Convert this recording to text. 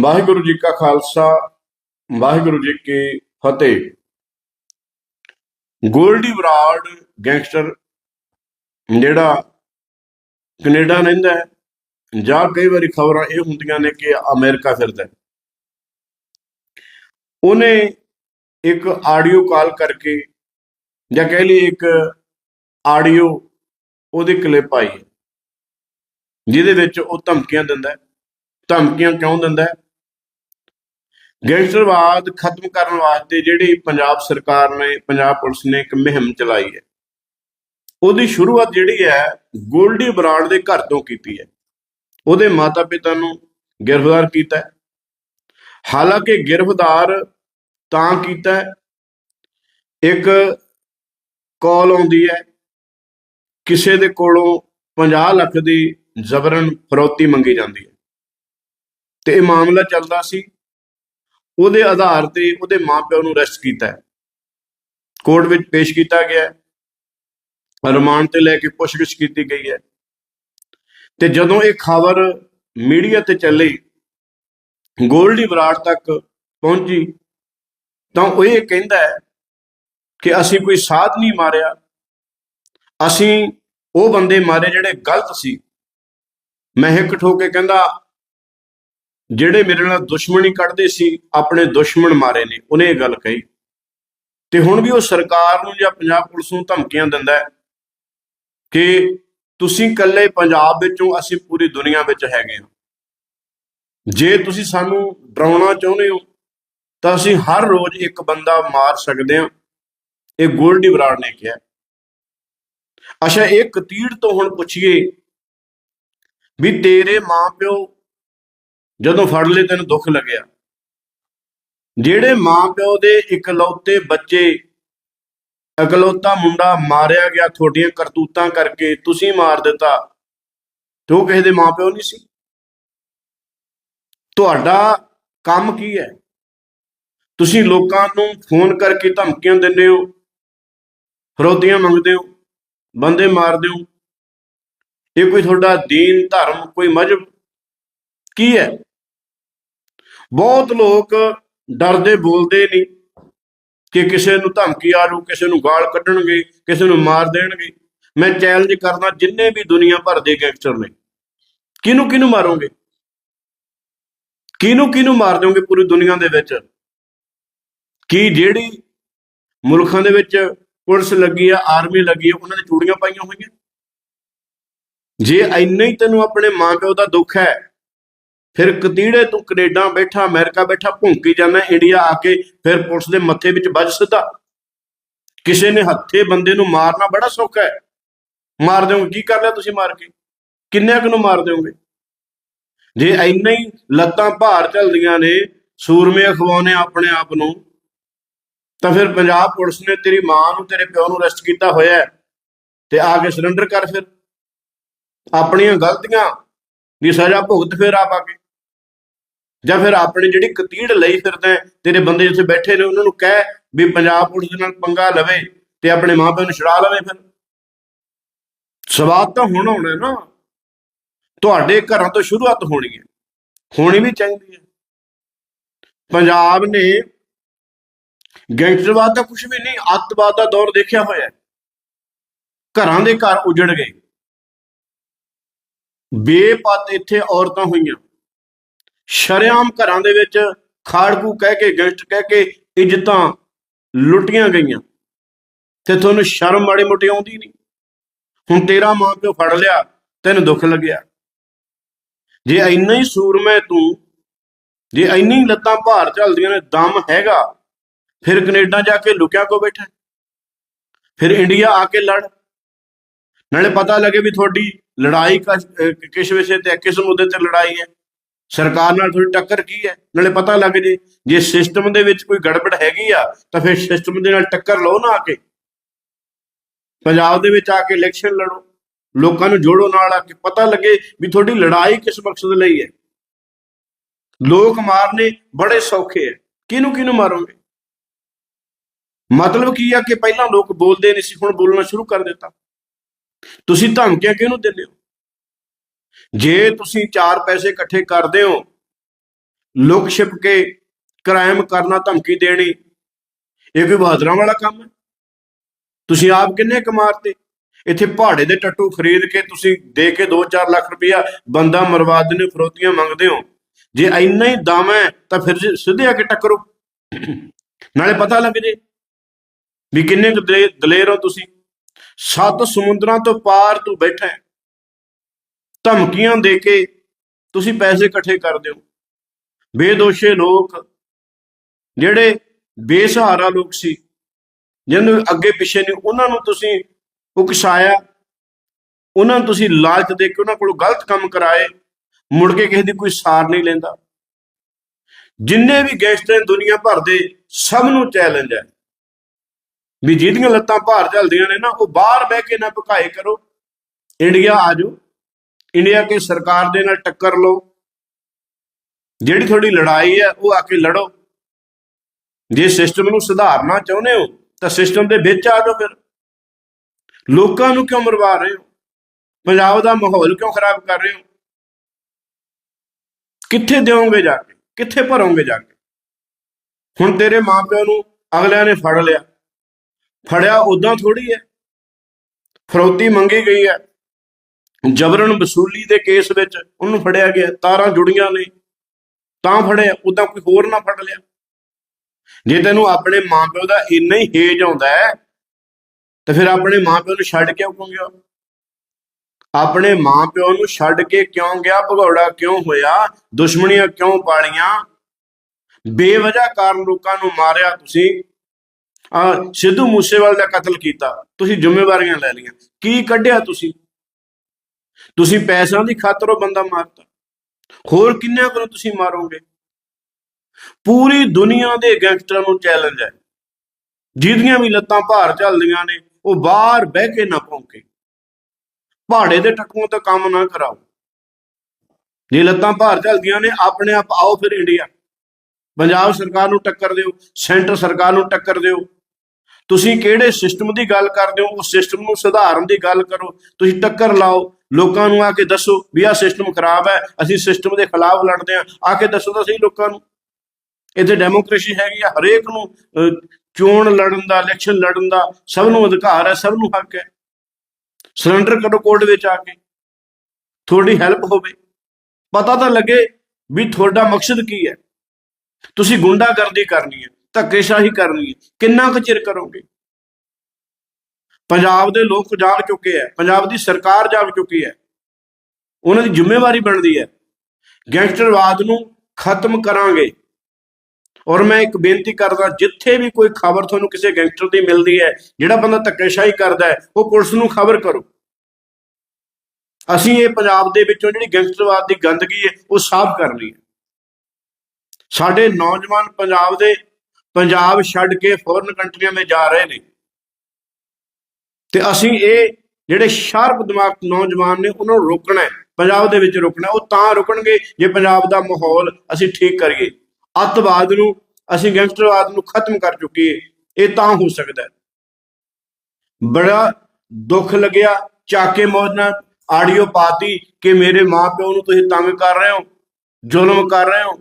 ਵਾਹਿਗੁਰੂ ਜੀ ਕਾ ਖਾਲਸਾ, ਵਾਹਿਗੁਰੂ ਜੀ ਕੀ ਫਤਿਹ। ਗੋਲਡੀ ਬਰਾਡ ਗੈਂਗਸਟਰ ਜਿਹੜਾ ਕੈਨੇਡਾ ਰਹਿੰਦਾ ਹੈ, ਜਾਂ ਕਈ ਵਾਰੀ ਖਬਰਾਂ ਇਹ ਹੁੰਦੀਆਂ ਨੇ ਕਿ ਅਮਰੀਕਾ ਫਿਰਦਾ ਹੈ। ਉਹਨੇ ਇੱਕ ਆਡੀਓ ਕਾਲ ਕਰਕੇ, ਜਾਂ ਕਹਿ ਲਈ ਇੱਕ ਆਡੀਓ ਉਹਦੀ ਕਲਿੱਪ ਆਈ ਜਿਹਦੇ ਵਿੱਚ ਉਹ ਧਮਕੀਆਂ ਦਿੰਦਾ ਧਮਕੀਆਂ ਕਿਉਂ ਦਿੰਦਾ ਹੈ? ਗੈਂਗਸਟਰਵਾਦ ਖਤਮ ਕਰਨ ਵਾਸਤੇ ਜਿਹੜੀ ਪੰਜਾਬ ਸਰਕਾਰ ਨੇ, ਪੰਜਾਬ ਪੁਲਿਸ ਨੇ ਇੱਕ ਮੁਹਿੰਮ ਚਲਾਈ ਹੈ। ਉਹਦੀ ਸ਼ੁਰੂਆਤ ਜਿਹੜੀ ਹੈ, ਗੋਲਡੀ ਬਰਾੜ ਦੇ ਘਰ ਤੋਂ ਕੀਤੀ ਹੈ। ਉਹਦੇ ਮਾਤਾ ਪਿਤਾ ਨੂੰ ਗ੍ਰਿਫਤਾਰ ਕੀਤਾ ਹੈ। ਹਾਲਾਂਕਿ ਗ੍ਰਿਫਤਾਰ ਤਾਂ ਕੀਤਾ ਹੈ। ਇੱਕ ਕਾਲ ਆਉਂਦੀ ਹੈ। ਕਿਸੇ ਦੇ ਕੋਲੋਂ 50 ਲੱਖ ਦੀ ਜ਼ਬਰਨ, ਫਰੋਤੀ ਮੰਗੀ ਜਾਂਦੀ ਹੈ। ਤੇ ਇਹ ਮਾਮਲਾ ਚੱਲਦਾ ਸੀ। ਉਹਦੇ ਆਧਾਰ ਤੇ ਉਹਦੇ ਮਾਪਿਆਂ ਨੂੰ ਅਰੈਸਟ ਕੀਤਾ ਹੈ। ਕੋਰਟ ਵਿੱਚ ਪੇਸ਼ ਕੀਤਾ ਗਿਆ ਹੈ ਰਿਮਾਂਡ ਤੇ ਲੈ ਕੇ ਪੁੱਛਗਿੱਛ ਕੀਤੀ ਗਈ ਹੈ। ਤੇ ਜਦੋਂ ਇਹ ਖਬਰ ਮੀਡੀਆ ਤੇ ਚੱਲੀ, ਗੋਲਡੀ ਬਰਾੜ ਤੱਕ ਪਹੁੰਚੀ, ਤਾਂ ਉਹ ਇਹ ਕਹਿੰਦਾ ਹੈ ਕਿ ਅਸੀਂ ਕੋਈ ਸਾਧ ਨਹੀਂ ਮਾਰਿਆ। ਅਸੀਂ ਉਹ ਬੰਦੇ ਮਾਰੇ ਜਿਹੜੇ ਗਲਤ ਸੀ। ਮੈਂ ਹਿੱਕ ਠੋਕ ਕੇ ਕਹਿੰਦਾ ਜਿਹੜੇ ਮੇਰੇ ਨਾਲ ਦੁਸ਼ਮਣੀ ਕੱਢਦੇ ਸੀ, ਆਪਣੇ ਦੁਸ਼ਮਣ ਮਾਰੇ ਨੇ, ਉਹਨੇ ਇਹ ਗੱਲ ਕਹੀ। ਤੇ ਹੁਣ ਵੀ ਉਹ ਸਰਕਾਰ ਨੂੰ ਜਾਂ ਪੰਜਾਬ ਪੁਲਿਸ ਨੂੰ ਧਮਕੀਆਂ ਦਿੰਦਾ ਹੈ ਕਿ ਤੁਸੀਂ ਇਕੱਲੇ ਪੰਜਾਬ ਵਿੱਚੋਂ ਅਸੀਂ ਪੂਰੀ ਦੁਨੀਆ ਵਿੱਚ ਹੈਗੇ ਹਾਂ। ਜੇ ਤੁਸੀਂ ਸਾਨੂੰ ਡਰਾਉਣਾ ਚਾਹੁੰਦੇ ਹੋ, ਤਾਂ ਅਸੀਂ ਹਰ ਰੋਜ਼ ਇੱਕ ਬੰਦਾ ਮਾਰ ਸਕਦੇ ਹਾਂ। ਇਹ ਗੋਲਡੀ ਬਰਾੜ ਨੇ ਕਿਹਾ। ਅੱਛਾ ਇਹ ਕਤੀੜ ਤੋਂ ਹੁਣ ਪੁੱਛੀਏ ਵੀ ਤੇਰੇ ਮਾਪਿਓ ਜਦੋਂ ਫੜ ਲਏ ਤੈਨੂੰ ਦੁੱਖ ਲੱਗਿਆ। ਜਿਹੜੇ ਮਾਪਿਓ ਦੇ ਇਕਲੌਤੇ ਬੱਚੇ ਇਕਲੌਤਾ ਮੁੰਡਾ ਮਾਰਿਆ ਗਿਆ ਤੁਹਾਡੀਆਂ ਕਰਤੂਤਾਂ ਕਰਕੇ ਤੁਸੀਂ ਮਾਰ ਦਿੱਤਾ, ਤੇ ਉਹ ਕਿਸੇ ਦੇ ਮਾਪਿਓ ਨਹੀਂ ਸੀ? ਤੁਹਾਡਾ ਕੰਮ ਕੀ ਹੈ? ਤੁਸੀਂ ਲੋਕਾਂ ਨੂੰ ਫੋਨ ਕਰਕੇ ਧਮਕੀਆਂ ਦਿੰਦੇ ਹੋ, ਫਰੋਤੀਆਂ ਮੰਗਦੇ ਹੋ, ਬੰਦੇ ਮਾਰਦੇ ਹੋ। ਇਹ ਕੋਈ ਤੁਹਾਡਾ ਦੀਨ, ਧਰਮ, ਕੋਈ ਮਜਹਬ ਕੀ ਹੈ? ਬਹੁਤ ਲੋਕ ਡਰਦੇ ਬੋਲਦੇ ਨਹੀਂ ਕਿ ਕਿਸੇ ਨੂੰ ਧਮਕੀ ਆਲੂ ਕਿਸੇ ਨੂੰ ਗਾਲ ਕੱਢਣਗੇ, ਕਿਸੇ ਨੂੰ ਮਾਰ ਦੇਣਗੇ। ਮੈਂ ਚੈਲੰਜ ਕਰਦਾ ਜਿੰਨੇ ਵੀ ਦੁਨੀਆ ਭਰ ਦੇ ਗੈਂਗਸਟਰ ਨੇ, ਕਿਹਨੂੰ ਕਿਹਨੂੰ ਮਾਰੋਗੇ? ਕਿਹਨੂੰ ਕਿਹਨੂੰ ਮਾਰ ਦਿਓਗੇ ਪੂਰੀ ਦੁਨੀਆ ਦੇ ਵਿੱਚ? ਕੀ ਜਿਹੜੀ ਮੁਲਕਾਂ ਦੇ ਵਿੱਚ ਪੁਲਿਸ ਲੱਗੀ ਆ ਆਰਮੀ ਲੱਗੀ ਆ, ਉਹਨਾਂ ਨੇ ਚੂੜੀਆਂ ਪਾਈਆਂ ਹੋਈਆਂ? ਜੇ ਇੰਨਾ ਹੀ ਤੈਨੂੰ ਆਪਣੇ ਮਾਂ-ਪਿਓ ਦਾ ਦੁੱਖ ਹੈ ਫਿਰ ਕਤੀੜੇ ਤੂੰ ਕੈਨੇਡਾ ਬੈਠਾ, ਅਮਰੀਕਾ ਬੈਠਾ, ਭੁੰਕੀ ਜਾਂਦਾ, ਇੰਡੀਆ ਆ ਕੇ ਫਿਰ ਪੁਲਿਸ ਦੇ ਮੱਥੇ ਵਿੱਚ ਵੱਜ ਸਿੱਧਾ। ਕਿਸੇ ਨੇ ਹੱਥੇ ਬੰਦੇ ਨੂੰ ਮਾਰਨਾ ਬੜਾ ਸੌਖਾ ਹੈ। ਮਾਰ ਦਿਓਗੇ ਕੀ ਕਰ ਲਿਆ ਤੁਸੀਂ ਮਾਰ ਕੇ? ਕਿੰਨਿਆਂ ਕੁ ਨੂੰ ਮਾਰ ਦਿਓਗੇ ਜੇ ਇੰਨਾ ਹੀ ਲੱਤਾਂ ਭਾਰ ਚੱਲਦੀਆਂ ਨੇ, ਸੂਰਮੇ ਅਖਵਾਉਨੇ ਆਪਣੇ ਆਪ ਨੂੰ, ਤਾਂ ਫਿਰ ਪੰਜਾਬ ਪੁਲਿਸ ਨੇ ਤੇਰੀ ਮਾਂ ਨੂੰ, ਤੇਰੇ ਪਿਓ ਨੂੰ ਅਰੈਸਟ ਕੀਤਾ ਹੋਇਆ ਤੇ ਆ ਕੇ ਸਰੈਂਡਰ ਕਰ ਫਿਰ। ਆਪਣੀਆਂ ਗਲਤੀਆਂ ਦੀ ਸਜ਼ਾ ਭੁਗਤ ਫਿਰ ਆਪ ਆ ਕੇ। ਜਾਂ ਫਿਰ ਆਪਣੀ ਜਿਹੜੀ ਕਤੀੜ ਲਈ ਫਿਰਦਾ ਤੇਰੇ ਬੰਦੇ ਜਿੱਥੇ ਬੈਠੇ ਨੇ, ਉਹਨਾਂ ਨੂੰ ਕਹਿ ਵੀ ਪੰਜਾਬ ਪੁਲਿਸ ਨਾਲ ਪੰਗਾ ਲਵੇ ਤੇ ਆਪਣੇ ਮਾਪਿਆਂ ਨੂੰ ਛੁਡਾ ਲਵੇ ਫਿਰ। ਸਵਾਦ ਤਾਂ ਹੁਣ ਹੋਣਾ ਨਾ। ਤੁਹਾਡੇ ਘਰਾਂ ਤੋਂ ਸ਼ੁਰੂਆਤ ਹੋਣੀ ਹੈ। ਹੋਣੀ ਵੀ ਚਾਹੀਦੀ ਹੈ। ਪੰਜਾਬ ਨੇ ਗੈਂਗਸਟਰਵਾਦ ਦਾ ਕੁਝ ਵੀ ਨਹੀਂ, ਅੱਤਵਾਦ ਦਾ ਦੌਰ ਦੇਖਿਆ ਹੋਇਆ ਹੈ। ਘਰਾਂ ਦੇ ਘਰ ਉਜੜ ਗਏ। ਬੇਪਤ ਇੱਥੇ ਔਰਤਾਂ ਹੋਈਆਂ। ਸ਼ਰਿਆਮ ਘਰਾਂ ਦੇ ਵਿੱਚ ਖਾੜਕੂ ਕਹਿ ਕੇ ਗੈਂਗਸਟਰ ਕਹਿ ਕੇ ਇੱਜ਼ਤਾਂ ਲੁੱਟੀਆਂ ਗਈਆਂ। ਤੇ ਤੁਹਾਨੂੰ ਸ਼ਰਮ ਮਾੜੀ ਮੋਟੀ ਆਉਂਦੀ ਨਹੀਂ। ਹੁਣ ਤੇਰਾ ਮਾਂ ਪਿਓ ਫੜ ਲਿਆ ਤੈਨੂੰ ਦੁੱਖ ਲੱਗਿਆ। ਜੇ ਇੰਨਾ ਹੀ ਸੂਰਮੈ ਤੂੰ ਜੇ ਇੰਨੀ ਲੱਤਾਂ ਭਾਰ ਚੱਲਦੀਆਂ ਨੇ ਦਮ ਹੈਗਾ ਫਿਰ ਕੈਨੇਡਾ ਜਾ ਕੇ ਲੁਕਿਆ ਕੋ ਬੈਠਾ? ਫਿਰ ਇੰਡੀਆ ਆ ਕੇ ਲੜ। ਨਾਲੇ ਪਤਾ ਲੱਗੇ ਵੀ ਤੁਹਾਡੀ ਲੜਾਈ ਕਸ- ਕਿਸ ਵਿਸ਼ੇ ਤੇ ਹੈ, ਕਿਸ ਮੁੱਦੇ ਤੇ ਲੜਾਈ ਹੈ। ਸਰਕਾਰ ਨਾਲ ਤੁਹਾਡੀ ਟੱਕਰ ਕੀ ਹੈ? ਨਾਲੇ ਪਤਾ ਲੱਗ ਜੇ ਜੇ ਸਿਸਟਮ ਦੇ ਵਿੱਚ ਕੋਈ ਗੜਬੜ ਹੈਗੀ ਆ, ਤਾਂ ਫਿਰ ਸਿਸਟਮ ਦੇ ਨਾਲ ਟੱਕਰ ਲਓ ਨਾ ਆ ਕੇ। ਪੰਜਾਬ ਦੇ ਵਿੱਚ ਆ ਕੇ ਇਲੈਕਸ਼ਨ ਲੜੋ, ਲੋਕਾਂ ਨੂੰ ਜੋੜੋ ਨਾਲ ਆ ਕੇ, ਪਤਾ ਲੱਗੇ ਵੀ ਤੁਹਾਡੀ ਲੜਾਈ ਕਿਸ ਮਕਸਦ ਲਈ ਹੈ। ਲੋਕ ਮਾਰਨੇ ਬੜੇ ਸੌਖੇ ਹੈ ਕਿਹਨੂੰ ਕਿਹਨੂੰ ਮਾਰੋਗੇ? ਮਤਲਬ ਕੀ ਆ ਕਿ ਪਹਿਲਾਂ ਲੋਕ ਬੋਲਦੇ ਨਹੀਂ ਸੀ, ਹੁਣ ਬੋਲਣਾ ਸ਼ੁਰੂ ਕਰ ਦਿੱਤਾ। ਤੁਸੀਂ ਧਮਕੀਆਂ ਕਿਹਨੂੰ ਦਿੰਦੇ ਹੋ? ਜੇ ਤੁਸੀਂ ਚਾਰ ਪੈਸੇ ਇਕੱਠੇ ਕਰਦੇ ਹੋ, ਲੁਕ ਛਿਪ ਕੇ ਕ੍ਰਾਈਮ ਕਰਨਾ ਧਮਕੀ ਦੇਣੀ, ਇਹ ਕੋਈ ਬਹਾਦਰਾਂ ਵਾਲਾ ਕੰਮ ਹੈ। ਤੁਸੀਂ ਆਪ ਕਿੰਨੇ ਕਮਾਰਤੇ? ਇੱਥੇ ਪਹਾੜੇ ਦੇ ਟੱਟੂ ਖਰੀਦ ਕੇ ਤੁਸੀਂ ਦੇ ਕੇ 2-4 ਲੱਖ ਰੁਪਇਆ ਬੰਦਾ ਮਰਵਾ ਦਿੰਦੇ ਹੋ ਫਰੋਤੀਆਂ ਮੰਗਦੇ ਹੋ। ਜੇ ਇੰਨਾ ਹੀ ਦਮ ਹੈ, ਤਾਂ ਫਿਰ ਸਿੱਧੇ ਆ ਕੇ ਟੱਕਰੋ। ਨਾਲੇ ਪਤਾ ਲੱਗ ਜੇ ਵੀ ਕਿੰਨੇ ਕੁ ਦਲੇ- ਦਲੇਰ ਹੋ ਤੁਸੀਂ। ਸੱਤ ਸਮੁੰਦਰਾਂ ਤੋਂ ਪਾਰ ਤੂੰ ਬੈਠਾ ਹੈ। ਧਮਕੀਆਂ ਦੇ ਕੇ ਤੁਸੀਂ ਪੈਸੇ ਇਕੱਠੇ ਕਰਦੇ ਹੋ ਬੇਦੋਸ਼ੇ ਲੋਕ, ਜਿਹੜੇ ਬੇਸਹਾਰਾ ਲੋਕ ਸੀ, ਜਿਹਨੂੰ ਅੱਗੇ ਪਿੱਛੇ ਨੇ ਉਹਨਾਂ ਨੂੰ ਤੁਸੀਂ ਉਕਸਾਇਆ, ਉਹਨਾਂ ਨੂੰ ਤੁਸੀਂ ਲਾਲਚ ਦੇ ਕੇ ਉਹਨਾਂ ਕੋਲੋਂ ਗਲਤ ਕੰਮ ਕਰਾਏ, ਮੁੜ ਕੇ ਕਿਸੇ ਦੀ ਕੋਈ ਸਾਰ ਨਹੀਂ ਲੈਂਦਾ। ਜਿੰਨੇ ਵੀ ਗੈਂਗਸਟਰ ਦੁਨੀਆ ਭਰ ਦੇ, ਸਭ ਨੂੰ ਚੈਲੰਜ ਹੈ। ਵੀ ਜਿਹਦੀਆਂ ਲੱਤਾਂ ਭਾਰ ਚੱਲਦੀਆਂ ਨੇ ਨਾ, ਉਹ ਬਾਹਰ ਬਹਿ ਕੇ ਨਾ ਭਕਾਏ ਕਰੋ। ਇੰਡੀਆ ਆ ਜਾਓ। ਇੰਡੀਆ ਕੇ ਸਰਕਾਰ ਦੇ ਨਾਲ ਟੱਕਰ ਲਓ। ਜਿਹੜੀ ਤੁਹਾਡੀ ਲੜਾਈ ਹੈ, ਉਹ ਆ ਕੇ ਲੜੋ। ਜੇ ਸਿਸਟਮ ਨੂੰ ਸੁਧਾਰਨਾ ਚਾਹੁੰਦੇ ਹੋ, ਤਾਂ ਸਿਸਟਮ ਦੇ ਵਿੱਚ ਆ ਜਾਓ ਫਿਰ। ਲੋਕਾਂ ਨੂੰ ਕਿਉਂ ਮਰਵਾ ਰਹੇ ਹੋ? ਪੰਜਾਬ ਦਾ ਮਾਹੌਲ ਕਿਉਂ ਖਰਾਬ ਕਰ ਰਹੇ ਹੋ? ਕਿੱਥੇ ਦਿਓਗੇ ਜਾ ਕੇ? ਕਿੱਥੇ ਭਰੋਗੇ ਜਾ ਕੇ? ਹੁਣ ਤੇਰੇ ਮਾਪਿਆਂ ਨੂੰ ਅਗਲਿਆਂ ਨੇ ਫੜ ਲਿਆ। ਫੜਿਆ ਉਦਾਂ ਥੋੜੀ ਹੈ। ਫਰੋਤੀ ਮੰਗੀ ਗਈ ਹੈ। ਜਬਰਨ ਵਸੂਲੀ ਦੇ ਕੇਸ ਵਿੱਚ ਉਹਨੂੰ ਫੜਿਆ ਗਿਆ, ਤਾਰਾਂ ਜੁੜੀਆਂ ਨੇ, ਤਾਂ ਫੜਿਆ ਉਦਾਂ ਕੋਈ ਹੋਰ ਨਾ ਫੜ ਲਿਆ। ਜੇ ਤੈਨੂੰ ਆਪਣੇ ਮਾਪਿਓ ਦਾ ਇੰਨਾ ਹੀ ਹੇਜ ਆਉਂਦਾ ਹੈ, ਤਾਂ ਫਿਰ ਆਪਣੇ ਮਾਪਿਓ ਨੂੰ ਛੱਡ ਕਿਉਂ ਕਿਉਂ ਗਿਆ ਆਪਣੇ ਮਾਪਿਓ ਨੂੰ ਛੱਡ ਕੇ ਕਿਉਂ ਗਿਆ, ਭਗੌੜਾ ਕਿਉਂ ਹੋਇਆ, ਦੁਸ਼ਮਣੀਆਂ ਕਿਉਂ ਪਾਲੀਆਂ? ਬੇਵਜ੍ਹਾ ਕਾਰਨ ਲੋਕਾਂ ਨੂੰ ਮਾਰਿਆ ਤੁਸੀਂ। ਆ ਸਿੱਧੂ ਮੂਸੇਵਾਲ ਦਾ ਕਤਲ ਕੀਤਾ, ਤੁਸੀਂ ਜ਼ਿੰਮੇਵਾਰੀਆਂ ਲੈ ਲਈਆਂ। ਕੀ ਕੱਢਿਆ ਤੁਸੀਂ? ਤੁਸੀਂ ਪੈਸਿਆਂ ਦੀ ਖਾਤਰ ਉਹ ਬੰਦਾ ਮਾਰਤਾ। ਹੋਰ ਕਿੰਨਿਆਂ ਕੋਲ ਤੁਸੀਂ ਮਾਰੋਗੇ? ਪੂਰੀ ਦੁਨੀਆ ਦੇ ਗੈਂਗਸਟਰਾਂ ਨੂੰ ਚੈਲੰਜ ਹੈ। ਜਿਹਦੀਆਂ ਵੀ ਲੱਤਾਂ ਭਾਰ ਚੱਲਦੀਆਂ ਨੇ, ਉਹ ਬਾਹਰ ਬਹਿ ਕੇ ਨਾ ਭੌਂਕੇ। ਪਹਾੜੇ ਦੇ ਟੱਕੂਆਂ ਤੋਂ ਕੰਮ ਨਾ ਕਰਾਓ। ਜੇ ਲੱਤਾਂ ਭਾਰ ਚੱਲਦੀਆਂ ਨੇ, ਆਪਣੇ ਆਪ ਆਓ ਫਿਰ ਇੰਡੀਆ। ਪੰਜਾਬ ਸਰਕਾਰ ਨੂੰ ਟੱਕਰ ਦਿਓ, ਸੈਂਟਰ ਸਰਕਾਰ ਨੂੰ ਟੱਕਰ ਦਿਓ। ਤੁਸੀਂ ਕਿਹੜੇ ਸਿਸਟਮ ਦੀ ਗੱਲ ਕਰਦੇ ਹੋ? ਉਸ ਸਿਸਟਮ ਨੂੰ ਸੁਧਾਰਨ ਦੀ ਗੱਲ ਕਰੋ। ਤੁਸੀਂ ਟੱਕਰ ਲਾਓ। ਲੋਕਾਂ ਨੂੰ ਆ ਕੇ ਦੱਸੋ ਵੀ ਆਹ ਸਿਸਟਮ ਖਰਾਬ ਹੈ, ਅਸੀਂ ਸਿਸਟਮ ਦੇ ਖਿਲਾਫ ਲੜਦੇ ਆ ਆ ਕੇ ਦੱਸੋ ਤਾਂ ਸਹੀ ਲੋਕਾਂ ਨੂੰ। ਇੱਥੇ ਡੈਮੋਕ੍ਰੇਸੀ ਹੈਗੀ ਆ, ਹਰੇਕ ਨੂੰ ਚੋਣ ਲੜਨ ਦਾ ਇਲੈਕਸ਼ਨ ਲੜਨ ਦਾ ਸਭ ਨੂੰ ਅਧਿਕਾਰ ਹੈ, ਸਭ ਨੂੰ ਹੱਕ ਹੈ। ਸਰੈਂਡਰ ਕਰੋ ਕੋਰਟ ਵਿੱਚ ਆ ਕੇ। ਤੁਹਾਡੀ ਹੈਲਪ ਹੋਵੇ। ਪਤਾ ਤਾਂ ਲੱਗੇ ਵੀ ਤੁਹਾਡਾ ਮਕਸਦ ਕੀ ਹੈ। ਤੁਸੀਂ ਗੁੰਡਾਗਰਦੀ ਕਰਨੀ ਹੈ, ਧੱਕੇਸ਼ਾਹੀ ਕਰਨੀ ਹੈ। ਕਿੰਨਾ ਕੁ ਚਿਰ ਕਰੋਗੇ? ਪੰਜਾਬ ਦੇ ਲੋਕ ਜਾਗ ਚੁੱਕੇ ਹੈ ਪੰਜਾਬ ਦੀ ਸਰਕਾਰ ਜਾਗ ਚੁੱਕੀ ਹੈ ਉਹਨਾਂ ਦੀ ਜ਼ਿੰਮੇਵਾਰੀ ਬਣਦੀ ਹੈ ਗੈਂਗਸਟਰਵਾਦ ਨੂੰ ਖਤਮ ਕਰਾਂਗੇ। ਔਰ ਮੈਂ ਇੱਕ ਬੇਨਤੀ ਕਰਦਾ, ਜਿੱਥੇ ਵੀ ਕੋਈ ਖਬਰ ਤੁਹਾਨੂੰ ਕਿਸੇ ਗੈਂਗਸਟਰ ਦੀ ਮਿਲਦੀ ਹੈ ਜਿਹੜਾ ਬੰਦਾ ਧੱਕੇਸ਼ਾਹੀ ਕਰਦਾ ਹੈ ਉਹ ਪੁਲਿਸ ਨੂੰ ਖਬਰ ਕਰੋ। ਅਸੀਂ ਇਹ ਪੰਜਾਬ ਦੇ ਵਿੱਚੋਂ ਜਿਹੜੀ ਗੈਂਗਸਟਰਵਾਦ ਦੀ ਗੰਦਗੀ ਹੈ ਉਹ ਸਾਫ਼ ਕਰ ਲਈ ਸਾਡੇ ਨੌਜਵਾਨ ਪੰਜਾਬ ਦੇ ਪੰਜਾਬ ਛੱਡ ਕੇ ਫੋਰਨ ਕੰਟਰੀਆਂ ਵਿੱਚ ਜਾ ਰਹੇ ਨੇ। ਤੇ ਅਸੀਂ ਇਹ ਜਿਹੜੇ ਸ਼ਾਰਪ ਦਿਮਾਗ ਨੌਜਵਾਨ ਨੇ, ਉਹਨਾਂ ਨੂੰ ਰੋਕਣਾ ਹੈ। ਪੰਜਾਬ ਦੇ ਵਿੱਚ ਰੋਕਣਾ ਉਹ ਤਾਂ ਰੁਕਣਗੇ ਜੇ ਪੰਜਾਬ ਦਾ ਮਾਹੌਲ ਅਸੀਂ ਠੀਕ ਕਰੀਏ। ਅੱਤਵਾਦ ਨੂੰ, ਅਸੀਂ ਗੈਂਗਸਟਰਵਾਦ ਨੂੰ ਖਤਮ ਕਰ ਚੁੱਕੀਏ। ਇਹ ਤਾਂ ਹੋ ਸਕਦਾ ਬੜਾ ਦੁੱਖ ਲੱਗਿਆ। ਚਾਕੇ ਮੌਜ ਨਾਲ ਆਡੀਓ ਪਾਤੀ ਕਿ ਮੇਰੇ ਮਾਪਿਓ ਨੂੰ ਤੁਸੀਂ ਤੰਗ ਕਰ ਰਹੇ ਹੋ, ਜ਼ੁਲਮ ਕਰ ਰਹੇ ਹੋ।